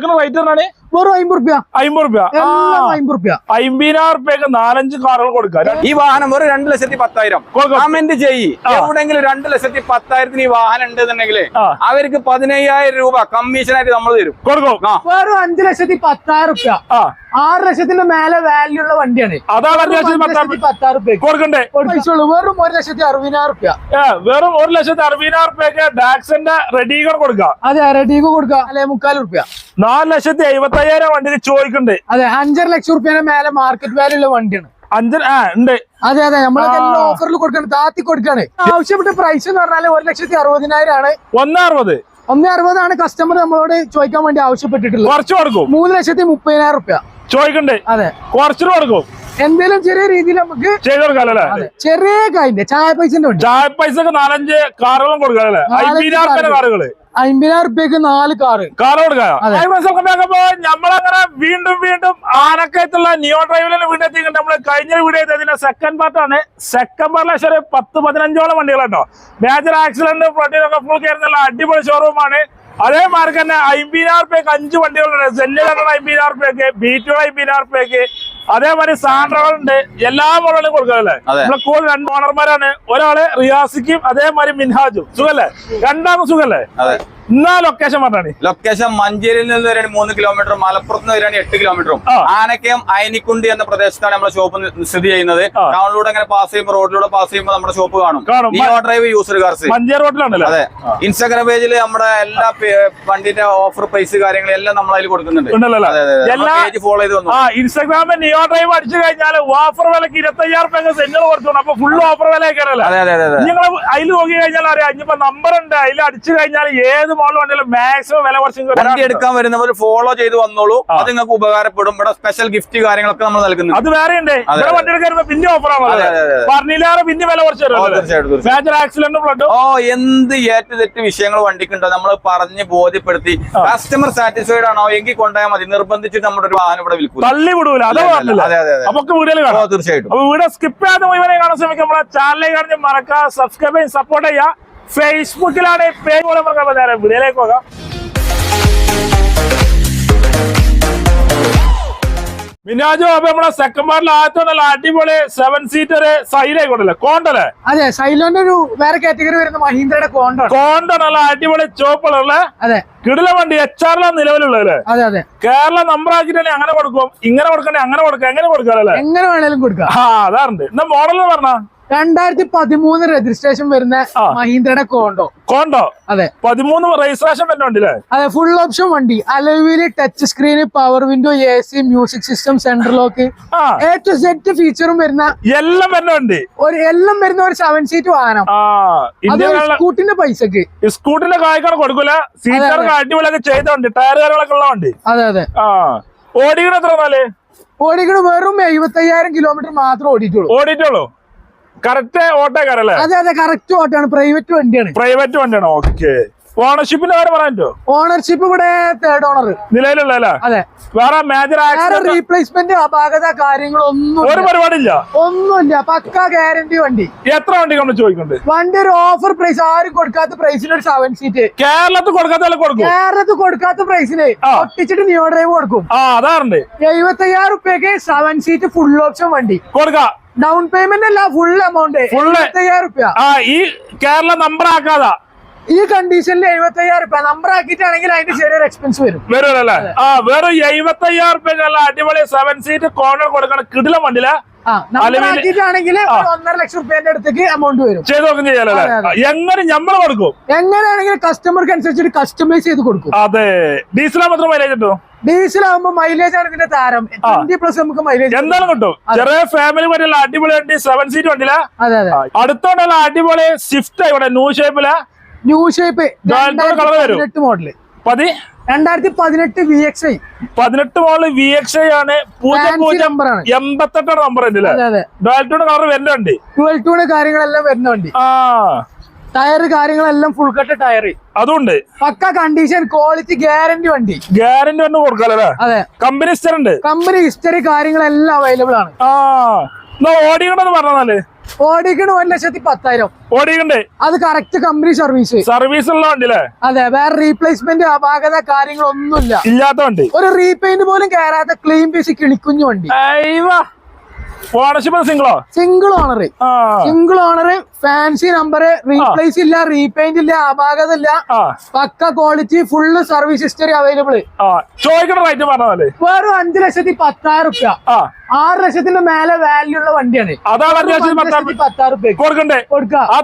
ചോദിക്കുന്ന റേറ്റ് വെറും അമ്പത് റുപ്യ. അമ്പത് റുപ്യ. എല്ലാം അമ്പത് റുപ്യ. അമ്പതിനായിരം റുപ്യക്ക് നാലഞ്ച് കാറുകൾ കൊടുക്കാം ഈ വാഹനം ഒരു രണ്ട് ലക്ഷത്തി പത്തായിരം. കമന്റ് ചെയ്യ്. എവിടെങ്കിലും രണ്ട് ലക്ഷത്തി പത്തായിരത്തിന് ഈ വാഹനം ഉണ്ടെന്നുണ്ടെങ്കിൽ. അവർക്ക് പതിനയ്യായിരം രൂപ കമ്മീഷനായിട്ട് നമ്മൾ തരും. കൊടുക്കും. വെറും അഞ്ചു ലക്ഷത്തി പത്തായിരം റുപ്യ. ആ. ആറ് ലക്ഷത്തിന്റെ മേലെ വാല്യൂ ഉള്ള വണ്ടിയാണ്. അതാണ് അഞ്ച് ലക്ഷത്തി പത്താറ് കൊടുക്കണ്ടേ? വെറും ഒരു ലക്ഷത്തി അറുപതിനായിരം റുപ്യ. വെറും ഒരു ലക്ഷത്തി അറുപതിനായിരം റുപ്യക്ക് ഡാക്സിന്റെ റെഡീഗർ കൊടുക്കാം അതെ റെഡീഗർ കൊടുക്കാം അല്ലെ മുക്കാൽ റുപ്യ. നാല് ലക്ഷത്തി എഴുപത്തി അയ്യായിരം വണ്ടി ചോദിക്കണ്ടേ. അതെ അഞ്ചര ലക്ഷം റുപ്യന്റെ മേലെ മാർക്കറ്റ് വാല്യൂ ഉള്ള വണ്ടിയാണ്. അഞ്ചര ആ ഉണ്ട്. അതെ അതെ നമ്മളൊക്കെ ഓഫറിൽ കൊടുക്കണം താത്തി കൊടുക്കാണ്. ആവശ്യപ്പെട്ട പ്രൈസ് എന്ന് പറഞ്ഞാൽ ഒരു ലക്ഷത്തി അറുപതിനായിരം ആണ്. ഒന്ന് അറുപത് ഒന്ന് അറുപതാണ് കസ്റ്റമർ നമ്മളോട് ചോദിക്കാൻ വേണ്ടി ആവശ്യപ്പെട്ടിട്ടുള്ളത്. കുറച്ച് കൊടുക്കും. മൂന്ന് ലക്ഷത്തി മുപ്പതിനായിരം റുപ്യ ചോദിക്കണ്ടേ. അതെ. കുറച്ചു കൊടുക്കും. എന്തെങ്കിലും ചെറിയ രീതിയിൽ നമുക്ക് ചെയ്ത് കൊടുക്കാല്ലേ ചെറിയ കായിന്റെ ചായ പൈസ ചായ പൈസക്ക് നാലഞ്ച് കാറുകളും കൊടുക്കാല്ലേ അമ്പതിനായിരം കാറുകൾ. അമ്പതിനായിരം റുപ്യക്ക് നാല് കാറ്. കാർ കൊടുക്കാം അതെ. നോക്കുമ്പോ നമ്മളങ്ങനെ വീണ്ടും വീണ്ടും ആനക്കയത്തുള്ള നിയോ ഡ്രൈവിലും വീണ്ടും എത്തിയിട്ടുണ്ട് നമ്മൾ കഴിഞ്ഞ വീഡിയോ ഇതിന്റെ സെക്കൻഡ് പാർട്ടാണ് സെക്കൻഡ് പാർട്ടിലെ ഒരു പത്ത് പതിനഞ്ചോളം വണ്ടികളുണ്ടോ. മേജർ ആക്സിഡന്റ് ഫ്ലഡിനൊക്കെ ഫുൾ കയറുന്നുള്ള അടിപൊളി ഷോറൂമാണ് അതേമാതിരി തന്നെ അമ്പതിനായിരം റുപ്യക്ക് അഞ്ച് വണ്ടികളുണ്ട്. സെല്ലിലാണ് അമ്പതിനായിരം റുപ്യക്ക് ബീറ്റുകൾ അമ്പതിനായിരം റുപ്യക്ക് അതേമാതിരി സാൻഡ്രകളുണ്ട്. എല്ലാ മോഡലും കൊടുക്കാല്ലേ അതെ. നമ്മളെ കൂടുതൽ രണ്ട് ഓണർമാരാണ് ഒരാൾ റിയാസിക്കും അതേമാതിരി മിൻഹാജും. സുഖല്ലേ? രണ്ടാമത് സുഖല്ലേ? എന്നാ ലൊക്കേഷൻ പറഞ്ഞാണ് ലൊക്കേഷൻ മഞ്ചേരിയിൽ നിന്ന് വരാണ് മൂന്ന് കിലോമീറ്ററും മലപ്പുറത്ത് നിന്ന് വരെയാണ് എട്ട് കിലോമീറ്ററും ആനക്കയം അയനിക്കുണ്ടി എന്ന പ്രദേശത്താണ് നമ്മുടെ ഷോപ്പ് സ്ഥിതി ചെയ്യുന്നത്. ടൗണിലൂടെ അങ്ങനെ പാസ് ചെയ്യുമ്പോൾ റോഡിലൂടെ പാസ് ചെയ്യുമ്പോൾ നമ്മുടെ ഷോപ്പ് കാണും. Neo Drive used cars Manjeri റോഡിലാണല്ലോ അതെ. ഇൻസ്റ്റാഗ്രാം പേജിൽ നമ്മുടെ എല്ലാ വണ്ടിന്റെ ഓഫർ പ്രൈസ് കാര്യങ്ങളെല്ലാം നമ്മൾ അതിൽ കൊടുക്കുന്നുണ്ട്. എല്ലാ ഫോളോ ചെയ്ത് വന്നു. ഇൻസ്റ്റാഗ്രാമിൽ നിയോ ഡ്രൈവ് അടിച്ചു കഴിഞ്ഞാൽ ഓഫർ വിലക്ക് ഇരുപത്തി അയ്യായിരം റുപ്യ സെന്റർ കൊടുത്തു. അപ്പൊ ഫുൾ ഓഫർ വില അതെ അതെ അതെ അതെ. നിങ്ങൾ അതിൽ നോക്കി കഴിഞ്ഞാൽ അറിയാം ഇനിയിപ്പോ നമ്പർ ഉണ്ട്. അതിൽ അടിച്ചു കഴിഞ്ഞാൽ ഏത് മോഡൽ വണ്ടിയിലും മാക്സിമം വില കുറച്ച് വണ്ടി. എടുക്കാൻ വരുന്നവർ ഫോളോ ചെയ്ത് വന്നോളൂ. അത് നിങ്ങൾക്ക് ഉപകാരപ്പെടും. ഇവിടെ സ്പെഷ്യൽ ഗിഫ്റ്റ് കാര്യങ്ങളൊക്കെ നമ്മൾ നൽകുന്നു അത് വേറെ ഉണ്ട്. ഇവിടെ വണ്ടി എടുക്കാൻ പിന്നെ ഓഫറാണ്. പറഞ്ഞില്ലാതെ പിന്നെ വില കുറച്ച്. മേജർ ആക്സിഡന്റ് ഫ്ലഡും ഓ എന്ത് ഏറ്റു തെറ്റ് വിഷയങ്ങൾ വണ്ടിക്കുണ്ടോ. നമ്മൾ പറഞ്ഞ് ബോധ്യപ്പെടുത്തി. കസ്റ്റമർ സാറ്റിസ്ഫൈഡ് ആണോ? എങ്കിൽ കൊണ്ടുപോയാൽ മതി. നിർബന്ധിച്ചിട്ട് നമ്മുടെ ഒരു വാഹനം ഇവിടെ വിൽക്കും തള്ളി വിടൂല. അതാ വീഡിയോയിൽ കാണാം. തീർച്ചയായിട്ടും. ഇവിടെ വീഡിയോ സ്കിപ്പ് ചെയ്യാതെ മുഴുവനെ കാണാൻ ശ്രമിക്കാം നമ്മളെ ചാനലിലേക്ക് കാണി മറക്കുക സബ്സ്ക്രൈബ് ചെയ്യും സപ്പോർട്ട് ചെയ്യുക. ഫേസ്ബുക്കിലാണ് പേജ് പോലെ മറക്കാൻ നേരെ വീഡിയോയിലേക്ക് പോകാം. മിനാജോ അപ്പൊ നമ്മളെ സെക്കൻഡ് പാർട്ടിൽ ആദ്യത്തെ നല്ല അടിപൊളി സെവൻ സീറ്റർ സൈലായിക്കോട്ടല്ലേ കോണ്ടല്ലേ അതെ സൈലോന്റെ ഒരു വേറെ കാറ്റഗറി വരുന്ന മഹീന്ദ്രയുടെ കോണ്ടോ കോണ്ട നല്ല അടിപൊളി ചോപ്പുള്ള അതെ. കിടില വണ്ടി എച്ച് ആറിലാണ് നിലവിലുള്ളത് അതെ അതെ. കേരള നമ്പർ ആക്കിയിട്ടല്ലേ അങ്ങനെ കൊടുക്കും ഇങ്ങനെ കൊടുക്കണ്ടേ അങ്ങനെ കൊടുക്കാം എങ്ങനെ കൊടുക്കാറല്ലേ എങ്ങനെ വേണേലും കൊടുക്കാം. ആ അതാറുണ്ട് എന്നാ മോഡൽ എന്ന് പറഞ്ഞ രണ്ടായിരത്തി പതിമൂന്ന് രജിസ്ട്രേഷൻ വരുന്ന. മഹീന്ദ്രയുടെ കോണ്ടോ. കോണ്ടോ? അതെ. പതിമൂന്ന് രജിസ്ട്രേഷൻ വരുന്നുണ്ടല്ലേ? അതെ ഫുൾ ഓപ്ഷൻ വണ്ടി. Alloy wheel touch screen power window A C music system centre lock A to set ഫീച്ചറും വരുന്ന എല്ലാം വരുന്നുണ്ട്. ഒരു എല്ലാം വരുന്ന ഒരു സെവൻ സീറ്റ് വാഹനം. അത് സ്കൂട്ടിന്റെ പൈസക്ക്. സ്കൂട്ടിന്റെ കായ്ക്കാണ് കൊടുക്കൂല. സീറ്റർ അടിപൊളിയൊക്കെ ചെയ്തോണ്ട് ടയർ കാര്യങ്ങളൊക്കെ ഉള്ള വണ്ടി അതെ അതെ. ആ. ഓടിക്കണ എത്ര നാല് ഓടിക്കണ വെറും എഴുപത്തയ്യായിരം കിലോമീറ്റർ മാത്രം ഓടിയിട്ടുള്ളൂ. ഓടിയിട്ടുള്ളൂ. കറക്റ്റ് ഓട്ടേക്കാരല്ലേ? അതെ അതെ കറക്റ്റ് ഓട്ടാണ് പ്രൈവറ്റ് വണ്ടിയാണ്. പ്രൈവറ്റ് വണ്ടിയാണ് ഓക്കെ ഓണർഷിപ്പിന്റെ കാര്യം പറയാനോ ഓണർഷിപ്പ് ഇവിടെ തേർഡ് ഓണർ നിലവിലുള്ള അതെ. വേറെ മേജർ റീപ്ലേസ്മെന്റ് അപാകത കാര്യങ്ങളൊന്നും ഒരു പരിപാടിയില്ല? ഒന്നുമില്ല. പക്ക ഗ്യാരണ്ടി വണ്ടി. എത്ര വണ്ടി നമ്മൾ ചോദിക്കുന്നുണ്ട്? വണ്ടി ഒരു ഓഫർ പ്രൈസ് ആരും കൊടുക്കാത്ത പ്രൈസിന് ഒരു സെവൻ സീറ്റ് കേരളത്തിൽ കൊടുക്കാത്ത കൊടുക്കും. കേരളത്തിൽ കൊടുക്കാത്ത പ്രൈസിന് ഒട്ടിച്ചിട്ട് ന്യൂ ഡ്രൈവ് കൊടുക്കും. ആ അതാറുണ്ട്. എഴുപത്തി അയ്യായിരം റുപ്യക്ക് സെവൻ സീറ്റ് ഫുൾ ഓപ്ഷൻ വണ്ടി. കൊടുക്കാം. ഡൗൺ പേയ്മെന്റ് അല്ല ഫുൾ എമൗണ്ട് ഫുൾ അയ്യായിരം റുപ്യ ആ ഈ കേരള നമ്പർ ആക്കാതാ. ഈ കണ്ടീഷനിൽ എഴുപത്തി അയ്യായിരം രൂപ നമ്പർ ആക്കിയിട്ടാണെങ്കിൽ അതിന്റെ ചെറിയൊരു എക്സ്പെൻസ് വരും. വരും അല്ലേ ആ വെറും എഴുപത്തി അയ്യായിരം നല്ല അടിപൊളി സെവൻ സീറ്റ് കോർണർ കൊടുക്കണം കിടില വണ്ടിയില ഒരു ഒന്നര ലക്ഷം റുപ്യന്റെ അടുത്തേക്ക് എമൗണ്ട് വരും. ചെയ്ത് നോക്കും അതെ. എങ്ങനെ ഞമ്മൾ കൊടുക്കും? എങ്ങനെയാണെങ്കിലും കസ്റ്റമർക്ക് അനുസരിച്ചിട്ട് കസ്റ്റമൈസ് ചെയ്ത് കൊടുക്കും. അതെ. ഡീസൽ മാത്രം മൈലേജ് ഉണ്ടോ ഡീസൽ ആകുമ്പോ മൈലേജ് ആണ് ഇതിന്റെ താരം. ട്വന്റി പ്ലസ് നമുക്ക് മൈലേജ് എന്തായാലും കിട്ടും? ചെറിയ ഫാമിലി വണ്ടിയുള്ള അടിപൊളി വണ്ടി സെവൻ സീറ്റ് വണ്ടിയില അടുത്തോണ്ടുള്ള അടിപൊളി സ്വിഫ്റ്റ് ഇവിടെ ന്യൂ ഷേപ്പിൽ ന്യൂ ഷേപ്പ്. പതിനെട്ട് മോഡൽ പതി? രണ്ടായിരത്തി പതിനെട്ട് വി എക്സ് ഐ പതിനെട്ട് മോഡൽ വി എക്സ് ഐ ആണ്. പൂജ്യം പൂജ്യം. എൺപത്തെട്ടാണ് നമ്പർ അതെ കളർ വരുന്നുണ്ട് ടൂണ് കാര്യങ്ങളെല്ലാം വരുന്നുണ്ട് ആ. ടയർ കാര്യങ്ങളെല്ലാം ഫുൾ കട്ട് ടയർ അതുണ്ട്. പക്ക കണ്ടീഷൻ ക്വാളിറ്റി ഗ്യാരണ്ടി വണ്ടി. ഗ്യാരണ്ടി വണ്ടി കൊടുക്കാലല്ലേ അതെ. കമ്പനി ഹിസ്റ്ററി ഉണ്ട്. കമ്പനി ഹിസ്റ്ററി കാര്യങ്ങളെല്ലാം അവൈലബിൾ ആണ്. ആ. ഓടിക്കണമെന്ന് പറഞ്ഞാൽ? ഓടിക്കണ ഒരു ലക്ഷത്തി പത്തായിരം. ഓടിക്കണ്ടേ. അത് കറക്റ്റ് കമ്പനി സർവീസ് സർവീസ് ഉള്ള അതെ വേറെ റീപ്ലേസ്മെന്റ് അപാകത കാര്യങ്ങളൊന്നുമില്ല. ഇല്ലാത്ത വണ്ടി. ഒരു റീപെയിന്റ് പോലും കയറാത്ത ക്ലീൻ പീസ് കിളിക്കുഞ്ഞു വണ്ടി. Ownership സിംഗിളോ single owner single owner fancy number replace ഇല്ല റീപെയിന്റ് ഇല്ല അപാകത ഇല്ല. Pukka quality full service history available rate പറഞ്ഞതല്ലേ വെറും അഞ്ചു ലക്ഷത്തി പത്തായിരം റുപ്യ. ആറ് ലക്ഷത്തിന്റെ മേലെ വാല്യൂ ഉള്ള വണ്ടിയാണ്. അതാണ് പത്താറ് പത്തായിരം റുപ്യ കൊടുക്കണ്ടേ? കൊടുക്കുക ആ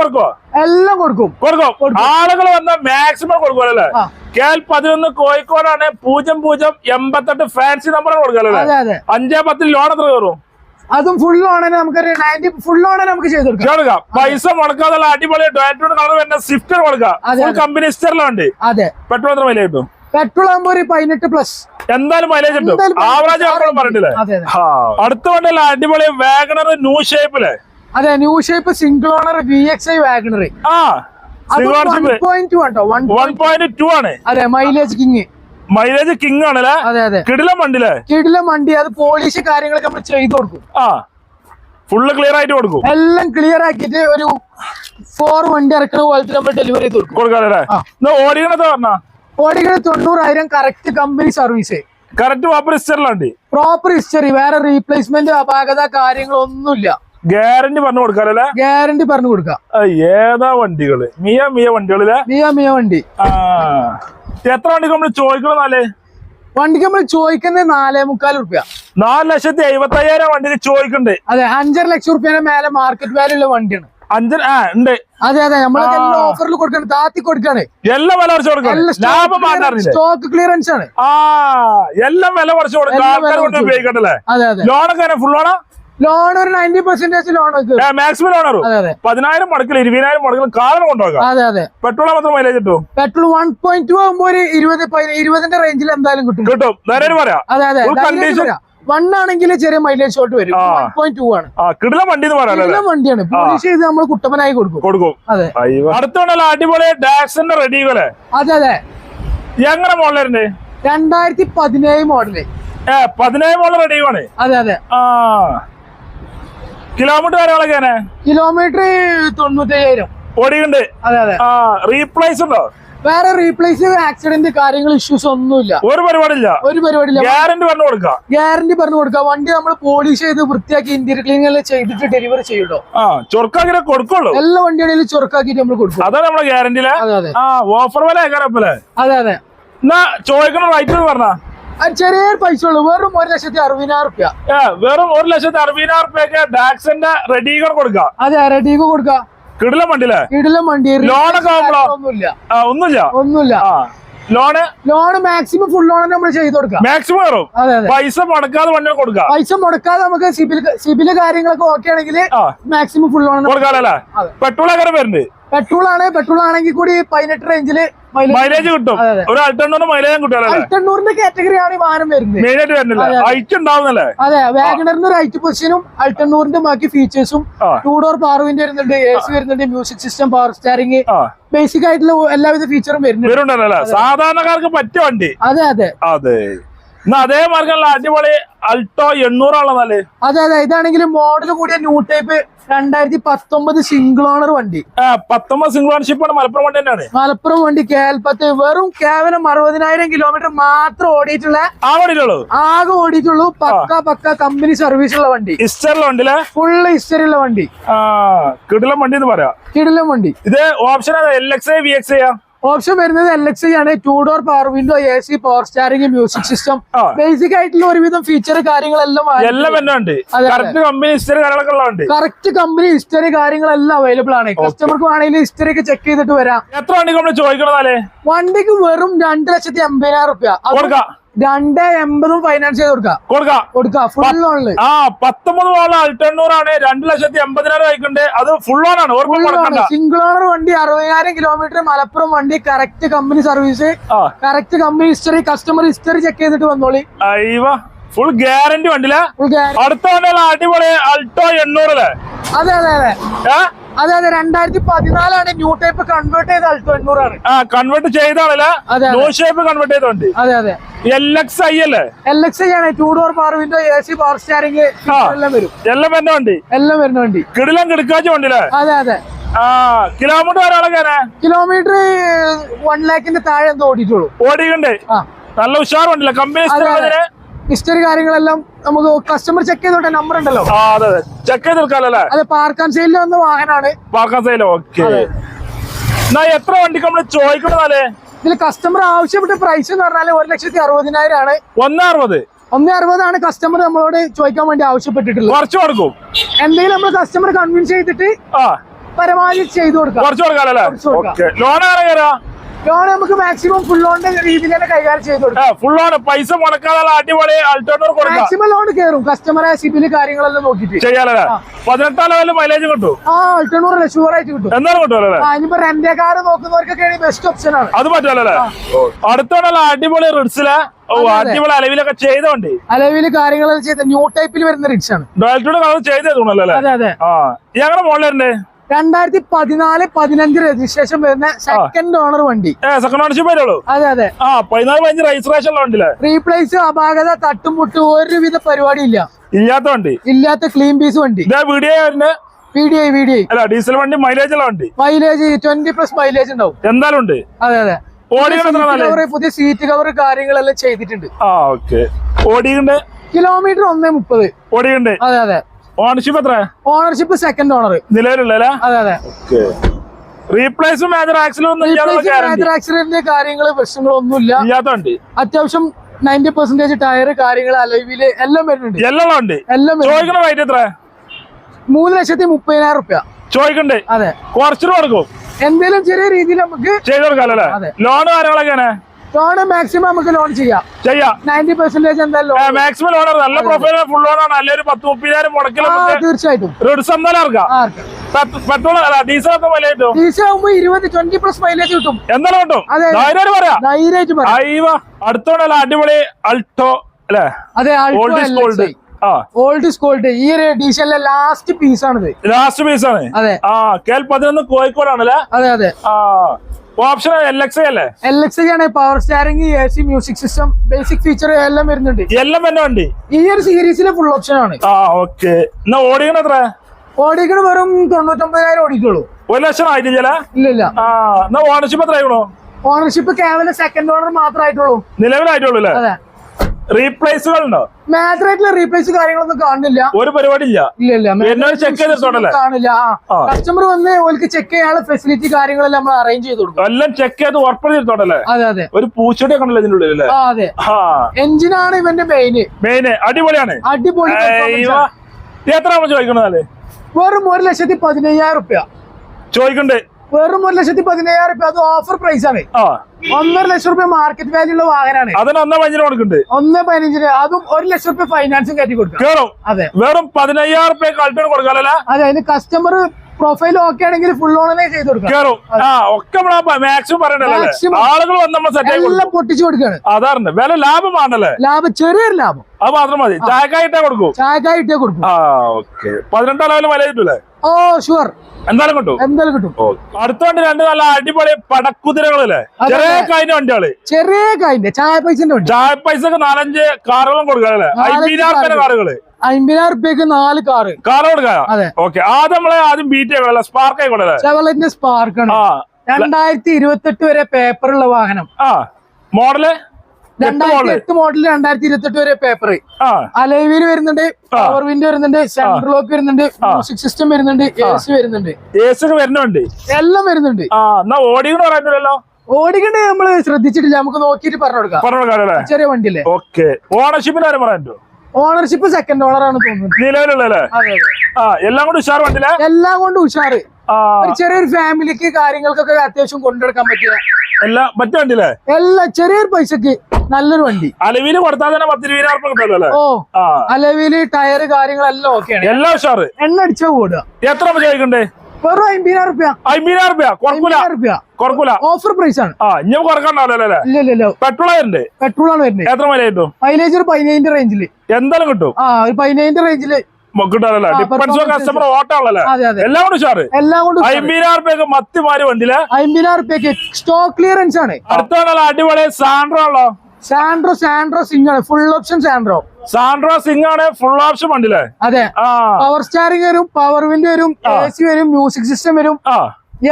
കൊടുക്കോ എല്ലാം കൊടുക്കും. കൊടുക്കും. ആളുകൾ വന്ന മാക്സിമം കൊടുക്കുമല്ലേ. കേൽ പതിനൊന്ന് കോഴിക്കോടാണ് പൂജ്യം പൂജ്യം എൺപത്തെട്ട് ഫാൻസി നമ്പർ കൊടുക്കല്ലേ അഞ്ചേ പത്തിൽ ലോൺ എത്ര കയറും? അതും ഫുൾ ഓണന് നമുക്ക് നയന്റി ഫുൾ ഓണന് നമുക്ക് ചെയ്ത് കൊടുക്കാം. പൈസ മുടക്കാതെ അടിപൊളി ഡയറക്ടോട് കളർ വരുന്ന സ്വിഫ്റ്റ് കൊടുക്കാം. കമ്പനി സ്റ്ററിലുണ്ട് അതെ. പെട്രോൾ എത്ര മൈലേജ് കിട്ടും? പെട്രോൾ ആകുമ്പോ ഒരു പതിനെട്ട് പ്ലസ് എന്തായാലും മൈലേജ് കിട്ടും. ആവറേജ് പറഞ്ഞിട്ടില്ലേ. അടുത്ത വണ്ടിയല്ല അടിപൊളി വാഗണർ ന്യൂ ഷേപ്പിൽ അതെ new shape single owner V X I വാഗണറി ആ അത് മൈലേജ് കിങ് മൈലേജ് കിങ് ആണല്ലേ? അതെ അതെ. കിടിലം വണ്ടിയില്ലേ കിടിലം വണ്ടി അത് പോളിഷ് കാര്യങ്ങളൊക്കെ നമ്മൾ ചെയ്തു കൊടുക്കും. ആ ഫുള്ള് ക്ലിയർ ആയിട്ട് കൊടുക്കും. എല്ലാം ക്ലിയർ ആക്കിയിട്ട് ഒരു ഫോർ വണ്ടി ഇറക്കുന്ന പോലത്തെ നമ്മൾ ഡെലിവറി ചെയ്ത് കൊടുക്കും. ഓടിക്കണത് പറഞ്ഞ? ഓടിക്കണ തൊണ്ണൂറായിരം കറക്റ്റ് കമ്പനി സർവീസ് കറക്റ്റ് വാപ്പർ ഹിസ്റ്ററിലുണ്ട് പ്രോപ്പർ ഹിസ്റ്ററി വേറെ റീപ്ലേസ്മെന്റ് അപാകത കാര്യങ്ങളൊന്നുമില്ല. ഗ്യാരണ്ടി പറഞ്ഞു കൊടുക്കാല്ലേ ഗ്യാരണ്ടി പറഞ്ഞു കൊടുക്കാം. ഏതാ വണ്ടികൾ? മിയ മിയ വണ്ടികളിലെ? മിയ മിയ വണ്ടി. എത്ര വണ്ടി ചോദിക്കണം നാല്? വണ്ടിക്ക് നമ്മൾ ചോദിക്കുന്നത് നാലേ മുക്കാൽ റുപ്യ നാല് ലക്ഷത്തി എഴുപത്തി അയ്യായിരം വണ്ടി ചോദിക്കണ്ടേ. അതെ അഞ്ചര ലക്ഷം റുപ്യയുടെ മേലെ മാർക്കറ്റ് വാല്യൂ ഉള്ള വണ്ടിയാണ്. അഞ്ചര ആ ഉണ്ട്. അതെ അതെ നമ്മളൊക്കെ ഓഫറിൽ കൊടുക്കണം താത്തി കൊടുക്കാണ്. എല്ലാം വില കുറച്ച് കൊടുക്കണം. സ്റ്റോക്ക് ക്ലിയറൻസ് ആണ്. ആ എല്ലാം വില കുറച്ച് കൊടുക്കണം ഉപയോഗിക്കണ്ടല്ലേ? ലോണൊക്കെ ഫുൾ ലോണാ? ലോൺ ഒരു ninety percentage loan maximum loan പതിനായിരം മുടക്കിൽ ഇരുപതിനായിരം മുടക്കിൽ കാറിന് കൊണ്ടുപോകാം. അതെ അതെ. പെട്രോൾ മാത്രം മൈലേജ് കിട്ടും? പെട്രോൾ വൺ പോയിന്റ് ടു ആകുമ്പോൾ ഒരു ഇരുപത് പതിന- ഇരുപതിന്റെ റേഞ്ചിൽ എന്തായാലും കിട്ടും. കിട്ടും. നേരെ പറയാം. അതെ അതെ. Condition. വൺ ആണെങ്കിൽ ചെറിയ മൈലേജ് ഷോട്ട് വരും. വൺ പോയിന്റ് ടു ആണ്. കിടില വണ്ടി നല്ല വണ്ടിയാണ്. പോളിഷ് ചെയ്ത് നമ്മൾ കുട്ടപ്പനായി കൊടുക്കും. കൊടുക്കും. അതെ. അടുത്തോണ്ടല്ലോ അടിപൊളി ഡാക്സിന്റെ റെഡികളെ അതെ അതെ. എങ്ങനെ മോളിലുണ്ട് രണ്ടായിരത്തി പതിനേഴ് മോഡൽ ഏ പതിനേഴ് മോളിൽ റെഡിയാണ് അതെ അതെ. ആ. കിലോമീറ്റർ കാര്യങ്ങളൊക്കെ എങ്ങനെ? കിലോമീറ്റർ തൊണ്ണൂറ്റയ്യായിരം. ഓടിയുണ്ട് അതെ അതെ. ആ റീപ്ലേസ് ഉണ്ടോ? വേറെ റീപ്ലേസ് ആക്സിഡന്റ് കാര്യങ്ങൾ ഇഷ്യൂസ് ഒന്നുമില്ല. ഒരു പരിപാടിയില്ല. ഒരു പരിപാടിയില്ല. ഗ്യാരണ്ടി പറഞ്ഞു കൊടുക്കാം ഗ്യാരണ്ടി പറഞ്ഞു കൊടുക്കാം വണ്ടി നമ്മൾ പോളിഷ് ചെയ്ത് വൃത്തിയാക്കി ഇന്റീരിയർ ക്ലീനിങ് എല്ലാം ചെയ്തിട്ട് ഡെലിവറി ചെയ്യട്ടോ? ആ ചൊറുക്കാക്കിനെ കൊടുക്കുള്ളൂ. എല്ലാ വണ്ടിയാണെങ്കിലും ചുരുക്കാക്കിയിട്ട് നമ്മൾ കൊടുക്കും. അതാണ് നമ്മുടെ ഗ്യാരണ്ടിയിലെ അതെ അതെ. ആ ഓഫർ വില അതെ അതെ. എന്നാ ചോദിക്കണ റൈറ്റ് പറഞ്ഞ? അത് ചെറിയൊരു പൈസ ഉള്ളൂ വെറും ഒരു ലക്ഷത്തി അറുപതിനായിരം റുപ്യ. വെറും ഒരു ലക്ഷത്തി അറുപതിനായിരം റുപ്യക്ക് ഡാക്സിന്റെ റെഡീഗർ കൊടുക്കാം. അതെ റെഡീഗർ കൊടുക്കാം. കിടിലം വണ്ടിയില്ലേ കിടിലം വണ്ടി ലോണൊക്കെ? ഒന്നുമില്ല. ഒന്നുമില്ല? ഒന്നുമില്ല. Loan? Loan maximum full loan നമ്മൾ ചെയ്ത് കൊടുക്കാം. മാക്സിമം കയറും? പൈസ മുടക്കാതെ വണ്ടി കൊടുക്കാം? പൈസ മുടക്കാതെ നമുക്ക് സിബിൽ സിബിൽ കാര്യങ്ങളൊക്കെ ഓക്കെ ആണെങ്കിൽ മാക്സിമം ഫുൾ ലോൺ കൊടുക്കാം. പെട്രോൾ അങ്ങനെ വരുന്നുണ്ട് പെട്രോൾ ആണ് പെട്രോൾ ആണെങ്കിൽ കൂടി പതിനെട്ട് റേഞ്ചിൽ മൈലേജ് കിട്ടും. ഒരു അൾട്ടണ്ണൂറ് മൈലേജും കിട്ടുമല്ലേ തൊണ്ണൂറിന്റെ കാറ്റഗറി ആണ് ഈ വാഹനം വരുന്നത്. മെയിൻ ആയിട്ട് വരുന്നില്ല. ഹൈറ്റ് ഉണ്ടാവുന്നല്ലേ അതെ വാഗണറിന് ഒരു ഹൈറ്റ് പൊസിഷനും അൾട്ടണ്ണൂറിന്റെ ബാക്കി ഫീച്ചേഴ്സും ടൂ ഡോർ പവർ വിൻഡ് വരുന്നുണ്ട് എ സി വരുന്നുണ്ട് music system power steering basic ആയിട്ടുള്ള എല്ലാവിധ ഫീച്ചറും വരുന്നുണ്ട്. വരുന്നുണ്ടല്ലേ? സാധാരണക്കാർക്ക് പറ്റിയ വണ്ടി. അതെ അതെ. അതെ. എന്നാ അതേ മാർഗമുള്ള അടിപൊളി അൾട്ടോ എണ്ണൂറാണെന്നാൽ അതെ അതെ ഇതാണെങ്കിൽ മോഡൽ കൂടിയ ന്യൂ ടൈപ്പ് രണ്ടായിരത്തി പത്തൊമ്പത് സിംഗിൾ ഓണർ വണ്ടി പത്തൊമ്പത് സിംഗിൾ ഓണർഷിപ്പ് ആണ് മലപ്പുറം വണ്ടി തന്നെയാണ്. മലപ്പുറം വണ്ടി കേൽപ്പത്ത് വെറും കേവലം അറുപതിനായിരം കിലോമീറ്റർ മാത്രം ഓടിയിട്ടുള്ള ആ വണ്ടിയിലുള്ളൂ ആകെ ഓടിയിട്ടുള്ളൂ പക്ക പക്ക കമ്പനി സർവീസ് ഉള്ള വണ്ടി. ഇസ്റ്ററിലെ വണ്ടി ഫുള്ള് ഹിസ്റ്ററി ഉള്ള വണ്ടി. കിടിലം വണ്ടി എന്ന് പറയാം. കിടിലം വണ്ടി. ഇത് option L X V X I option വരുന്നത് എൽ എക്സ് ആണ്. Two door power window A C power steering music system basic ആയിട്ടുള്ള ഒരുവിധം ഫീച്ചർ കാര്യങ്ങളെല്ലാം കറക്റ്റ് കമ്പനി ഹിസ്റ്ററി കാര്യങ്ങളെല്ലാം അവൈലബിൾ ആണ്. കസ്റ്റമർക്ക് വേണമെങ്കിൽ ഹിസ്റ്ററി ഒക്കെ ചെക്ക് ചെയ്തിട്ട് വരാം. എത്ര വണ്ടി നമ്മൾ ചോദിക്കണതാലേ വണ്ടിക്ക് വെറും രണ്ട് ലക്ഷത്തി എൺപതിനായിരം റുപ്യ. രണ്ട് എൺപതും ഫൈനാൻസ് ചെയ്ത് കൊടുക്കാം. കൊടുക്കാം. കൊടുക്കാം. ഫുൾ ലോണിൽ ആ പത്തൊമ്പത് മോളിൽ അൾട്ടെണ്ണൂറാണ് രണ്ട് ലക്ഷത്തി എൺപതിനായിരം ആയിക്കൊണ്ട് അത് ഫുൾ ലോൺ ആണ്. ഓർമ്മ സിംഗിൾ ഓണർ വണ്ടി അറുപതിനായിരം കിലോമീറ്റർ മലപ്പുറം വണ്ടി correct company service correct company history customer history check ചെയ്തിട്ട് വന്നോളി. അയ്യോ ഫുൾ ഗ്യാരണ്ടി വണ്ടിയിലെ അടുത്ത വണ്ടിയുള്ള അടിപൊളി അൾട്ടോ എണ്ണൂറിൽ അതെ അതെ അതെ. ഏ അതെ അതെ രണ്ടായിരത്തി പതിനാലാണ് ന്യൂ ടൈപ്പ് കൺവേർട്ട് ചെയ്ത അൾട്ടോ എണ്ണൂറാണ് ആ കൺവേർട്ട് ചെയ്താണല്ല ന്യൂ ഷേപ്പ് കൺവേർട്ട് ചെയ്തോണ്ട് അതെ അതെ. എൽ എക്സ് ഐ അല്ലേ? എൽ എക്സ് ആണ് two door power window A C power steering എല്ലാം വരും. എല്ലാം വണ്ടി? എല്ലാം വരുന്ന വണ്ടി. കിടിലം കിടക്കാച്ച വണ്ടി അതെ അതെ. കിലോമീറ്റർ ഒരാളൊക്കെ കിലോമീറ്റർ വൺ ലാഖിന്റെ താഴെ എന്തോ ഓടിയിട്ടുള്ളൂ. ഓടിയിട്ടുണ്ട്. നല്ല ഉഷാർ വണ്ടില്ല കമ്പനി. ഹിസ്റ്ററി കാര്യങ്ങളെല്ലാം നമുക്ക് കസ്റ്റമർ ചെക്ക് ചെയ്തോട്ടെ നമ്പർ ഉണ്ടല്ലോ. അതെ ചെക്ക് ചെയ്ത് എടുക്കാല്ലേ അത് പാർക്ക് സെയിലിൽ വന്ന വാഹനമാണ് പാർക്കാൻ സൈലോ ഓക്കെ അതെ. എന്നാ എത്ര വണ്ടിക്ക് ഇതിൽ ചോദിക്കണതാലേ ഇതിൽ കസ്റ്റമർ ആവശ്യപ്പെട്ട പ്രൈസ് എന്ന് പറഞ്ഞാൽ ഒരു ലക്ഷത്തി അറുപതിനായിരം ആണ്. ഒന്ന് അറുപത് ഒന്ന് അറുപതാണ് കസ്റ്റമർ നമ്മളോട് ചോദിക്കാൻ വേണ്ടി ആവശ്യപ്പെട്ടിട്ടുള്ളത്. കുറച്ച് കൊടുക്കും. എന്തെങ്കിലും നമ്മൾ കസ്റ്റമർ കൺവിൻസ് ചെയ്തിട്ട് പരമാവധി ചെയ്തു കൊടുക്കാം. കുറച്ച് കൊടുക്കാം. ലോൺ ലോൺ നമുക്ക് മാക്സിമം ഫുൾ ലോണിന്റെ രീതിയിൽ തന്നെ കൈകാര്യം ചെയ്തു കൊടുക്കാം ഫുൾ പൈസ മുടക്കാതെ അടിപൊളി അൾട്ടോണർ കൊടുക്കാം മാക്സിമം ലോൺ കയറും കസ്റ്റമറെ സിബിൽ കാര്യങ്ങളെല്ലാം നോക്കിയിട്ട്. ചെയ്യാലേ പതിനെട്ടാം ലെവലിൽ മൈലേജ് കിട്ടും. ആ ഷുവർ ആയിട്ട് കിട്ടും. എന്നാലും കിട്ടുമല്ലേ ആ ഇനിയിപ്പോ റെന്റേ കാർ നോക്കുന്നവർക്കൊക്കെ ബെസ്റ്റ് ഓപ്ഷൻ ആണ്. അത് പറ്റുമല്ലേ അടിപൊളി റിഡ്സിൽ അലവിലൊക്കെ ചെയ്തോണ്ട്. അലവിൽ കാര്യങ്ങളെല്ലാം ചെയ്ത ന്യൂ ടൈപ്പിൽ വരുന്ന റിച്ച് ആണ്. കളർ ചെയ്തേക്കണല്ലേ അതെ അതെ. ഞങ്ങളുടെ മോളിലുണ്ട് രണ്ടായിരത്തി പതിനാല് പതിനഞ്ച് രജിസ്ട്രേഷൻ വരുന്ന സെക്കൻഡ് ഓണർ വണ്ടി. സെക്കൻഡ് ഓണർഷിപ്പ് വരുള്ളൂ. അതെ അതെ. ആ പതിനാല് പതിനഞ്ച് രജിസ്ട്രേഷൻ ഉള്ള വണ്ടിയില്ലേ? റീപ്ലേസ് അപാകത തട്ടുമുട്ട് ഒരുവിധ പരിപാടി ഇല്ല ഇല്ലാത്ത വണ്ടി. ഇല്ലാത്ത ക്ലീൻ പീസ് വണ്ടി. Video PDI V D I V D I അല്ല ഡീസൽ വണ്ടി മൈലേജ് ഉള്ള വണ്ടി. മൈലേജ് ട്വന്റി പ്ലസ് മൈലേജ് ഉണ്ടാവും. എന്തായാലും ഉണ്ട്. അതെ അതെ. പുതിയ സീറ്റ് കവർ കാര്യങ്ങളെല്ലാം ചെയ്തിട്ടുണ്ട്. ആ ഓക്കെ ഓടിയുണ്ട് കിലോമീറ്റർ ഒന്നേ മുപ്പത്. ഓടിയുണ്ട് അതെ അതെ. ഓണർഷിപ്പ് എത്ര ഓണർഷിപ്പ് സെക്കൻഡ് ഓണർ നിലവിലുള്ള അതെ അതെ. റീപ്ലേസും മേജർ ആക്സിഡന്റ് കാര്യങ്ങൾ പ്രശ്നങ്ങളൊന്നുമില്ല. അത്യാവശ്യം നയന്റി പെർസെന്റേജ് ടയർ കാര്യങ്ങൾ അലവിൽ എല്ലാം വരുന്നുണ്ട്. എല്ലാം ഉണ്ട് എല്ലാം ചോദിക്കണ റേറ്റ് എത്ര? മൂന്ന് ലക്ഷത്തി മുപ്പതിനായിരം റുപ്യ. ചോദിക്കണ്ടേ. അതെ. കുറച്ചു കൊടുക്കും. എന്തെങ്കിലും ചെറിയ രീതിയിൽ നമുക്ക് ചെയ്ത് കൊടുക്കാല്ലേ അതെ. ലോൺ കാര്യങ്ങളൊക്കെയാണ്. ലോൺ മാക്സിമം നമുക്ക് ലോൺ ചെയ്യാം. ചെയ്യാം. നയന്റി പെർസെന്റേജ് എന്തായാലും മാക്സിമം ലോൺ നല്ല പ്രൊഫൈൽ ഫുൾ ലോൺ ആണ്. അല്ലെങ്കിൽ പത്ത് മുപ്പതിനായിരം മുടക്കിൽ തീർച്ചയായിട്ടും. റെഡ്സ് എന്തായാലും ഇറക്കാം. ആർക്ക് പെട്രോൾ ഡീസൽ ഒക്കെ വില കിട്ടും. ഡീസൽ ആകുമ്പോ ഇരുപത് ട്വന്റി പ്ലസ് മൈലേജ് കിട്ടും. എന്തായാലും കിട്ടും. അതെ. ധൈര്യം പറയാം. ധൈര്യമായിട്ട് പറയാം. അടിപൊളി അൾട്ടോ അല്ലേ? അതെ ഓൾഡ് സ്കോൾഡ് ഈ ഒരു ഡീസലിലെ ലാസ്റ്റ് പീസ് ആണിത്. ലാസ്റ്റ് പീസ് ആണ്. അതെ. ആ കേൾ പതിനൊന്ന് കോഴിക്കോടാണല്ലേ? അതെ അതെ. ആ. ഓപ്ഷൻ എൽ എക്സ് അല്ലേ? എൽ എക്സ് ആണ് power steering A C music system basic feature എല്ലാം വരുന്നുണ്ട്. എല്ലാം തന്നെ വണ്ടി? ഈ ഒരു സീരീസിലെ ഫുൾ ഓപ്ഷൻ ആണ്. ആ ഓക്കെ എന്നാ ഓടിക്കണ എത്ര? ഓടിക്കണ വെറും തൊണ്ണൂറ്റൊമ്പതിനായിരം ഓടിക്കുള്ളൂ ഒരു ലക്ഷം ആയിട്ടില്ല ഇല്ല ഇല്ല ആ എന്നാ ഓണർഷിപ്പ് എത്ര ആയിക്കണോ ഓണർഷിപ്പ് കേവലം സെക്കൻഡ് ഓണർ മാത്രമായിട്ടുള്ളൂ. നിലവിലായിട്ടുള്ളൂ അല്ലേ? അതെ. റീപ്ലേസുകൾ ഉണ്ടോ റീപ്ലേസ് കാര്യങ്ങളൊന്നും ഒരു പരിപാടി ഇല്ല ചെയ്തിട്ടുണ്ടല്ലേ? കാണില്ല കസ്റ്റമർ വന്ന് ഓൾക്ക് ചെക്ക് ചെയ്യാനുള്ള ഫെസിലിറ്റി കാര്യങ്ങളെല്ലാം നമ്മൾ അറേഞ്ച് ചെയ്ത് കൊടുക്കും. എല്ലാം ചെക്ക് ചെയ്ത് ഉറപ്പെടുത്തിട്ടോണ്ടല്ലേ അതെ അതെ. ഒരു പൂച്ചെടി കണ്ടല്ലോ ഇതിന്റെ ഉള്ളിൽ അതെ. എഞ്ചിനാണ് ഇവന്റെ മെയിന് മെയിന് അടിപൊളിയാണ്. അടിപൊളി. എത്ര ചോദിക്കണതല്ലേ വെറും ഒരു ലക്ഷത്തി പതിനയ്യായിരം റുപ്യ. ചോദിക്കണ്ടേ. വെറും ഒരു ലക്ഷത്തി പതിനയ്യായിരം രൂപ അത് ഓഫർ പ്രൈസ് ആണ്. ഒന്നര ലക്ഷം രൂപ മാർക്കറ്റ് വാല്യൂ ഉള്ള വാഹനമാണ്. അതിന് ഒന്നേ പതിനഞ്ചിന് കൊടുക്കുന്നുണ്ട്. ഒന്ന് പതിനഞ്ചിന്. അതും ഒരു ലക്ഷം രൂപ ഫൈനാൻസും കയറ്റി കൊടുക്കും. അതെ. വെറും പതിനയ്യായിരം രൂപ കളിട്ടാണ് കൊടുക്കാനല്ല? അതെ അതിന് കസ്റ്റമർ പ്രൊഫൈൽ ഓക്കെ ആണെങ്കിൽ ഫുൾ ഓണനെ ചെയ്ത് കൊടുക്കാം. ഒക്കെ മാക്സിമം പറയണ്ടല്ലേ? ആളുകൾ വന്ന് നമ്മൾ സെറ്റ് എല്ലാം പൊട്ടിച്ചു കൊടുക്കാണ്. അതാറുണ്ട് വില ലാഭമാണല്ലേ ലാഭം ചെറിയൊരു ലാഭം. അത് മാത്രം മതി. ചായക്കായിട്ടേ കൊടുക്കും. ചായക്കായിട്ടേ കൊടുക്കും. ആ ഓക്കെ. പതിനെട്ടാം ലെവലിൽ വില കിട്ടൂലേ? ഓ ഷുവർ എന്തായാലും കിട്ടും. എന്തായാലും കിട്ടും. അടുത്തോണ്ട് രണ്ട് നല്ല അടിപൊളി പടക്കുതിരകളല്ലേ? ചെറിയ വണ്ടികൾ. ചെറിയ കായിന്റെ ചായ പൈസന്റെ ചായ പൈസക്ക് നാലഞ്ച് കാറുകളും കാറുകൾ. അമ്പതിനായിരം റുപ്യക്ക് നാല് കാറ്. കാറ് കൊടുക്കാം അതെ. ഓക്കെ ആദ്യം നമ്മളെ ആദ്യം ബീറ്റ് സ്പാർക്ക് ആയിക്കോളെ ചെവലറ്റിന്റെ സ്പാർക്ക് ആണ്. രണ്ടായിരത്തി ഇരുപത്തെട്ട് വരെ പേപ്പറുള്ള വാഹനം. ആ. മോഡൽ എട്ട് രണ്ടായിരത്തി എട്ട് മോഡൽ രണ്ടായിരത്തി ഇരുപത്തെട്ട് വരെ പേപ്പർ അലവിൽ വരുന്നുണ്ട് പവർ വിൻഡോ വരുന്നുണ്ട് സെൻട്രൽ ലോക്ക് വരുന്നുണ്ട് മ്യൂസിക് സിസ്റ്റം വരുന്നുണ്ട് എ സി വരുന്നുണ്ട്. എ സി വരുന്നുണ്ട്? എല്ലാം വരുന്നുണ്ട്. ഓടിക്കണ പറയുന്നില്ലല്ലോ? ഓടിക്കണ്ടേ നമ്മൾ ശ്രദ്ധിച്ചിട്ടില്ല. നമുക്ക് നോക്കിയിട്ട് പറഞ്ഞു കൊടുക്കാം. ചെറിയ വണ്ടിയില്ലേ? ഓക്കെ ഓണർഷിപ്പിന്റെ കാര്യം പറയാൻ ഓണർഷിപ്പ് സെക്കൻഡ് ഓണർ ആണ് തോന്നുന്നത് നിലവിലുള്ളല്ലേ ആ എല്ലാം കൊണ്ട് ഉഷാർ വണ്ടിയില്ലേ എല്ലാം കൊണ്ട് ഉഷാറ്. ഒരു ചെറിയൊരു ഫാമിലിക്ക് കാര്യങ്ങൾക്കൊക്കെ അത്യാവശ്യം കൊണ്ടെടുക്കാൻ പറ്റിയ എല്ലാം മറ്റു വണ്ടിയില്ലേ? എല്ലാ ചെറിയൊരു പൈസക്ക് നല്ലൊരു വണ്ടി. അലവിന് കൊടുത്താൽ തന്നെ പത്ത് ഇരുപതിനായിരം ഉറുപ്പിക ഓ. ടയർ കാര്യങ്ങളെല്ലാം ഓക്കെയാണ്. എല്ലാം ഉഷാറ്. എണ്ണ അടിച്ചാ കൂടുക എത്ര ചോദിക്കണ്ടേ? വെറും അമ്പതിനായിരം റുപ്യ. അമ്പതിനായിരം റുപ്യ. കുറക്കൂല. റുപ്യ. കുറക്കൂല. ഓഫർ പ്രൈസ് ആണ്. ആ ഞാൻ കുറക്കണ്ടാവല്ലോ അല്ലേ ഇല്ല ഇല്ല പെട്രോൾ ആയിരുന്നു പെട്രോൾ ആണ് വരുന്നത്. എത്ര മൈലേജ് കിട്ടും? മൈലേജ് ഒരു പതിനേഴിന്റെ റേഞ്ചിൽ എന്തായാലും കിട്ടും? ആ ഒരു പതിനേഴിന്റെ performance കസ്റ്റമർ ഓട്ടാണല്ലേ എല്ലാം കൊണ്ട് ഉഷാറ്. എല്ലാം കൊണ്ട് അമ്പതിനായിരം റുപ്യക്ക് മത്തി മാറി വണ്ടിയിൽ. അമ്പതിനായിരം റുപ്യക്ക് സ്റ്റോക്ക് ക്ലിയറൻസ് ആണ്. അടുത്താണല്ലോ അടിപൊളി സാൻഡ്രോ ഉള്ളോ സാൻഡ്രോ സാൻഡ്രോ സിംഗ് ആണ് full option Santro Santro Xing ആണ് ഫുൾ ഓപ്ഷൻ വണ്ടിയിലെ. അതെ. ആ. പവർ സ്റ്റാറിംഗ് വരും പവർ വിൻഡ് വരും എ സി വരും മ്യൂസിക് സിസ്റ്റം വരും. ആ.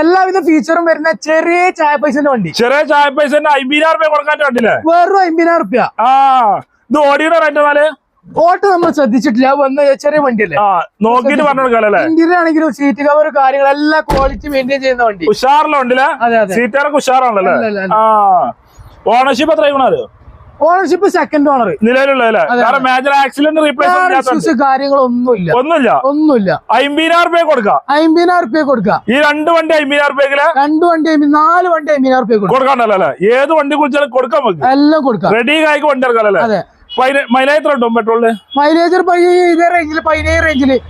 എല്ലാവിധ ഫീച്ചറും വരുന്ന ചെറിയ ചായ പൈസന്റെ വണ്ടി. ചെറിയ ചായ പൈസ അമ്പതിനായിരം റുപ്യ കൊടുക്കാൻ വണ്ടിയിലെ. വെറും അമ്പതിനായിരം റുപ്യ. ആ. ഇത് ഓടിയുടെ റേറ്റ് എന്നാൽ? ഓട്ട് നമ്മൾ ശ്രദ്ധിച്ചിട്ടില്ല വന്ന ചെറിയ വണ്ടിയല്ലേ? നോക്കിട്ട് പറഞ്ഞു കൊടുക്കാല്ലേ ഇന്ത്യയിൽ ആണെങ്കിലും സീറ്റ് കവർ കാര്യങ്ങളെല്ലാം ക്വാളിറ്റി മെയിന്റെയിൻ ചെയ്യുന്ന വണ്ടി. ഉഷാറിലുണ്ടല്ലേ സീറ്റ് ഉഷാറാണല്ലേ ഓണർഷിപ്പ് എത്ര ആയിക്കണോ ഓണർഷിപ്പ് സെക്കൻഡ് ഓണർ നിലവിലുള്ള കാര്യങ്ങളൊന്നുമില്ല. ഒന്നുമില്ല. ഒന്നുമില്ല. അമ്പതിനായിരം റുപ്യ കൊടുക്കുക അമ്പതിനായിരം റുപ്യ കൊടുക്കുക ഈ രണ്ട് വണ്ടി അമ്പതിനായിരം റുപ്യക്കിൽ രണ്ട് വണ്ടി നാല് വണ്ടി അമ്പതിനായിരം റുപ്യ കൊടുക്കാണ്ടല്ലേ ഏത് വണ്ടി കുറിച്ചാലും കൊടുക്കാൻ നമുക്ക്. എല്ലാം കൊടുക്കുക റെഡി ആയിക്ക് വണ്ടി ഇറക്കാല്ലേ അതെ. മൈലേജ് കിട്ടും പെട്രോളിന് മൈലേജ്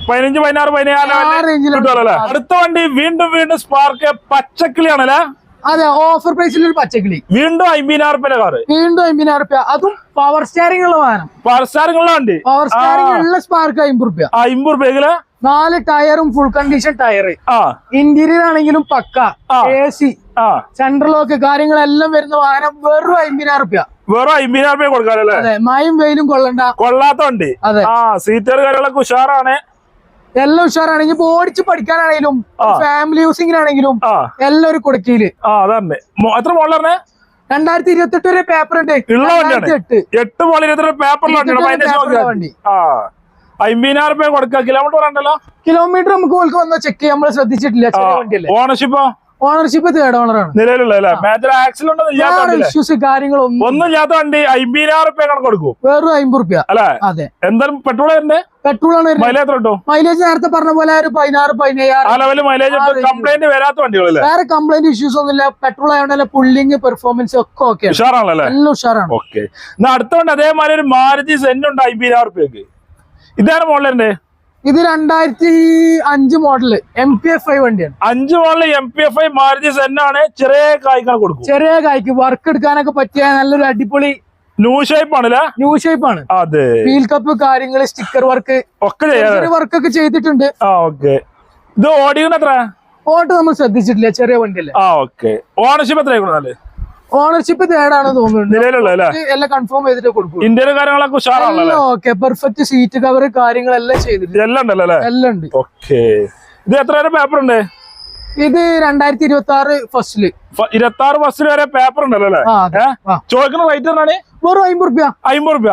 പതിനഞ്ച് പതിനാറ് പതിനേഴ് അടുത്ത വണ്ടി വീണ്ടും വീണ്ടും സ്പാർക്ക് പച്ചക്കിളിയാണല്ലേ അതെ ഓഫർ പ്രൈസിൽ ഒരു പച്ചക്കിളി. വീണ്ടും അമ്പതിനായിരം റുപ്യ കാറ് വീണ്ടും അമ്പതിനായിരം റുപ്യ. അതും പവർ സ്റ്റാറിംഗ് ഉള്ള വാഹനം. പവർ സ്റ്റാറിംഗ് വണ്ടി. പവർ സ്റ്റാറിംഗ് ഉള്ള സ്പാർക്ക് അമ്പത് റുപ്യ. അമ്പത് റുപ്യ നാല് ടയറും ഫുൾ കണ്ടീഷൻ ടയർ ഇന്റീരിയർ ആണെങ്കിലും pukka. A C central lock കാര്യങ്ങളെല്ലാം വരുന്ന വാഹനം വെറും അമ്പതിനായിരം റുപ്യ. വെറും അമ്പതിനായിരം റുപ്യ കൊടുക്കാറല്ലേ മയും വെയിലും കൊള്ളണ്ട. കൊള്ളാത്ത വണ്ടി. അതെ. ആ സീറ്റർ കാര്യങ്ങളൊക്കെ ഉഷാറാണ്. എല്ലാം ഉഷാറാണെങ്കിൽ ഇപ്പൊ ഓടിച്ച് പഠിക്കാനാണെങ്കിലും ഫാമിലി യൂസിങ്ങിനാണെങ്കിലും എല്ലാം ഒരു കൊടുക്കയിൽ എത്ര മോളറിനെ രണ്ടായിരത്തി ഇരുപത്തി എട്ട് വരെ പേപ്പർ ഉണ്ട്. എട്ട് മോളിൽ ഇരുപത്തെട്ട് പേപ്പറുള്ള ആ. അമ്പതിനായിരം രൂപ കൊടുക്കുക കിലോമീറ്റർ ഉണ്ടല്ലോ കിലോമീറ്റർ നമുക്ക് ഓൾക്ക് വന്നാൽ ചെക്ക് ചെയ്യാൻ നമ്മൾ ശ്രദ്ധിച്ചിട്ടില്ല. ഓണർഷിപ്പോ ഓണർഷിപ്പ് തേർഡ് ഓണറാണ് നിലവിലുള്ള ഇഷ്യൂസ് കാര്യങ്ങളൊന്നും ഒന്നും ഇല്ലാത്ത വണ്ടി അമ്പതിനായിരം റുപ്യ കണക്ക് കൊടുക്കും വെറും അമ്പത് റുപ്യ അല്ലേ? അതെ. എന്തായാലും പെട്രോൾ ആണ് മൈലേജ് കിട്ടും? മൈലേജ് നേരത്തെ പറഞ്ഞ പോലെ ഒരു പതിനാറ് മൈലേജ് കംപ്ലൈന്റ് വരാത്ത വണ്ടികളല്ലേ വേറെ കംപ്ലൈന്റ് ഇഷ്യൂസ് ഒന്നുമില്ല. പെട്രോൾ ആയതുകൊണ്ടല്ല പുള്ളിങ് പെർഫോമൻസ് ഒക്കെ ഓക്കെ ഉഷാറാണല്ലേ എല്ലാം ഉഷാറാണ്. ഓക്കെ എന്നാ അടുത്ത വണ്ടി അതേമാതിരി ഒരു മാരുതി സെന്റ് ഉണ്ട് അമ്പതിനായിരം റുപ്യക്ക് ഇതാണ് മോഡലിന്റെ ഇത് രണ്ടായിരത്തി അഞ്ച് model M P F I വണ്ടിയാണ്. അഞ്ച് model M P F I Maruti സെന്നാണ് ചെറിയ കായ്ക്കാൻ കൊടുക്കും ചെറിയ കായ്ക്ക് വർക്ക് എടുക്കാനൊക്കെ പറ്റിയ നല്ലൊരു അടിപൊളി ന്യൂ ഷേപ്പ് ആണല്ലേ? ന്യൂ ഷേപ്പ് ആണ്. അതെ. വീൽ കപ്പ് കാര്യങ്ങൾ സ്റ്റിക്കർ വർക്ക് ഒക്കെ വർക്ക് ഒക്കെ ചെയ്തിട്ടുണ്ട്. ആ ഓക്കെ ഇത് ഓടിക്കണ എത്ര ഓട്ടോ നമ്മൾ ശ്രദ്ധിച്ചിട്ടില്ല ചെറിയ വണ്ടിയല്ലേ? ആ ഓക്കെ ഓണർഷിപ്പ് എത്രയായിരുന്നു ഓണർഷിപ്പ് തേർഡാണ് തോന്നുന്നുണ്ട്. എല്ലാം കൺഫേം ചെയ്തിട്ട് കൊടുക്കും. ഇന്ത്യയിലെ കാര്യങ്ങളൊക്കെ ഉഷാറാണല്ലോ എല്ലാം ഓക്കെ പെർഫെക്റ്റ് സീറ്റ് കവർ കാര്യങ്ങളെല്ലാം ചെയ്തിട്ടുണ്ട്. എല്ലാം ഉണ്ടല്ലോ അല്ലേ? എല്ലാം ഉണ്ട്. ഓക്കെ ഇത് എത്ര വരെ പേപ്പർ ഉണ്ട്? ഇത് രണ്ടായിരത്തി ഇരുപത്തി ആറ് ഫസ്റ്റിൽ ഇരുപത്തി ആറ് ഫസ്റ്റിൽ വരെ പേപ്പർ ഉണ്ടല്ലോ അല്ലേ? ചോദിക്കുന്ന റേറ്റ് എന്താണ് വെറും അമ്പത് റുപ്യ. അമ്പത് റുപ്യ.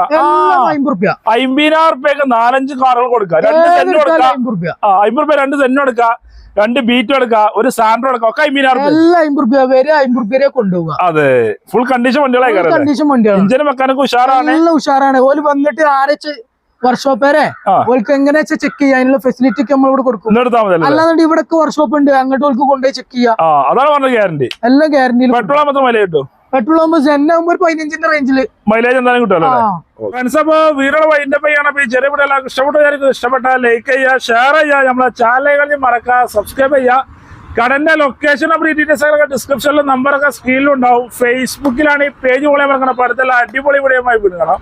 അമ്പത് റുപ്യ. അമ്പതിനായിരം റുപ്യക്ക് നാലഞ്ച് കാറുകൾ കൊടുക്കാം രണ്ട് സെന്റ് കൊടുക്കാം അമ്പത് റുപ്യ. രണ്ട് സെന്റ് കൊടുക്കാം രണ്ട് ബീറ്റ് എടുക്കാം. ഒരു സാൻഡ്രോ എടുക്കാം. ഒക്കെ അമ്പതിനായിരം റുപ്യ എല്ലാം അമ്പത് റുപ്യ വരെ അമ്പത് റുപ്യ വരെ കൊണ്ടുപോവുക. അതെ. ഫുൾ കണ്ടീഷൻ വണ്ടികളായി കയറല്ലേ കണ്ടീഷൻ വണ്ടിയാണ് ഇഞ്ചിന് വെക്കാനൊക്കെ ഉഷാറാണ്. എല്ലാം ഉഷാറാണ്. ഓൽ വന്നിട്ട് ആരച്ച് വർക്ക്ഷോപ്പ് വരെ ഓൾക്ക് എങ്ങനെ ചെക്ക് ചെയ്യാം? അതിനുള്ള ഫെസിലിറ്റി ഒക്കെ നമ്മൾ ഇവിടെ കൊടുക്കും അല്ലാതെ ഇവിടെ വർക്ക്ഷോപ്പ് ഉണ്ട്. അങ്ങോട്ട് ഓൾക്ക് കൊണ്ടുപോയി ചെക്ക് ചെയ്യാം. അതാണ് പറഞ്ഞ ഗ്യാരണ്ടി എല്ലാം ഗ്യാരണ്ടി പെട്രോൾ മാത്രം വില കിട്ടും. പെട്രോൾ ആകുമ്പോൾ സെൻ ഒരു പതിനഞ്ചിന്റെ റേഞ്ചിൽ മൈലേജ് എന്തായാലും കിട്ടുമല്ലോ ഫ്രണ്ട്സ് അപ്പൊ വീടുള്ള വൈൻഡ് ചെയ്യണം അപ്പൊ ഈ ചെറിയ വീട് എല്ലാവർക്കും ഇഷ്ടപ്പെട്ട ഇഷ്ടപ്പെട്ട ലൈക്ക് ചെയ്യുക ഷെയർ ചെയ്യുക. നമ്മളെ ചാനലുകളിൽ മറക്കുക സബ്സ്ക്രൈബ് ചെയ്യുക. കടന്റെ ലൊക്കേഷൻ അപ്പൊ ഡീറ്റെയിൽസ് ഒക്കെ ഡിസ്ക്രിപ്ഷനിലും നമ്പറൊക്കെ സ്ക്രീനിലുണ്ടാവും ഫേസ്ബുക്കിലാണ് ഈ പേജ് പോലെ മറക്കണം അപ്പൊ അടുത്തുള്ള അടിപൊളി വീഡിയോ ആയി കാണാം.